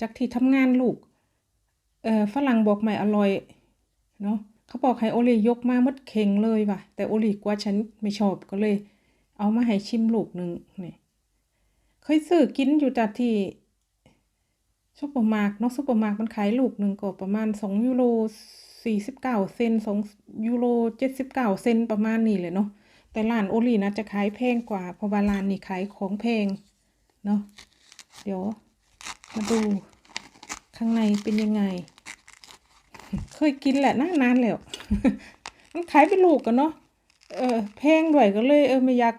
จากที่ทำงานลูกเอ่อฝรั่งบอกไม่อร่อยเนาะเขาบอกให้โอลียกมาหมดเข่งเลยว่ะ แต่โอลีกว่าฉันไม่ชอบก็เลย เอามาให้ชิมลูกหนึ่งนี่เคยซื้อกินอยู่จากที่ซุปเปอร์มาร์ทเนาะซุปเปอร์มาร์ทมันขายลูกหนึ่งก็ประมาณสองยูโรสี่สิบเก้าเซนสองยูโรเจ็ดสิบเก้าเซนประมาณนี้เลยเนาะแต่ร้านโอลีนะจะขายแพงกว่าเพราะว่าร้านนี้ขายของแพงเนาะเดี๋ยว มาดูข้างในเป็นยังไง เคยกินแหละนานนานแล้ว มันขายเป็นลูกกันเนาะ เออแพงด้วยก็เลย เออไม่อยาก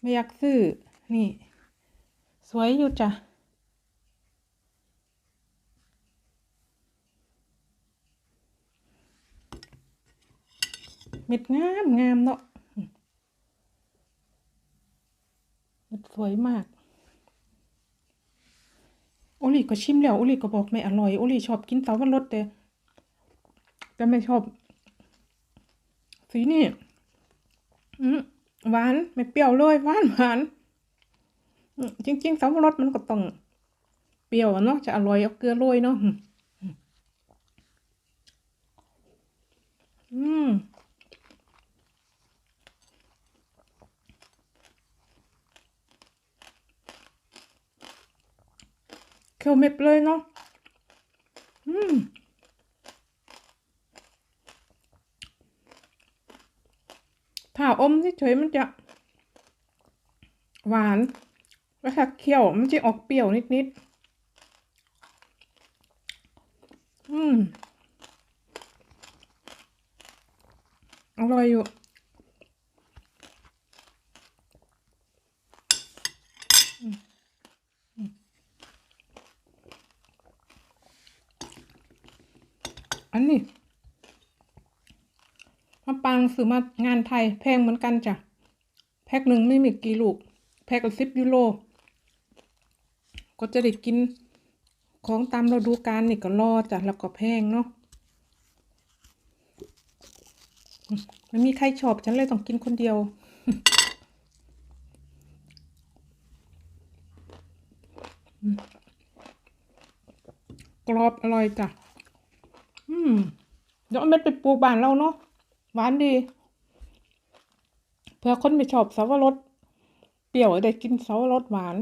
ไม่อยากซื้อ นี่ สวยอยู่จ้ะเม็ดงามงามเนาะเม็ดสวยมาก ลีก็ชิมแล้วโอลีก็บอกไม่อร่อยโอลีชอบกินเสาวรสแต่แต่ไม่ชอบ สีนี่หวานไม่เปรี้ยวเลยหวานหวานจริงๆเสาวรสมันก็ต้องเปรี้ยวเนาะจะอร่อยเอาเกลือโรยเนาะอืมอืม เคี่ยวเม็ดเลยเนาะอืมถ้าอมเฉยๆมันจะ หวานแล้วถ้าเคี่ยวมันจะออกเปรี้ยวนิดๆ อืม อร่อยอยู่อืมอืม อันนี้มะปางซื้อมางานไทยแพงเหมือนกันจ้ะ แพ็คหนึ่งไม่มีกี่ลูก แพ็คละสิบยูโร ก็จะได้กินของตามฤดูกาลนี่ก็รอจ้ะ แล้วก็แพงเนาะไม่มีใครชอบฉันเลยต้องกินคนเดียว กรอบอร่อยจ้ะ มเดี๋ยวเอาเม็ดไปปลูกบ้านเราเนาะหวานดี เพื่อคนไม่ชอบสับปะรดเปรี้ยวได้กินสับปะรดหวาน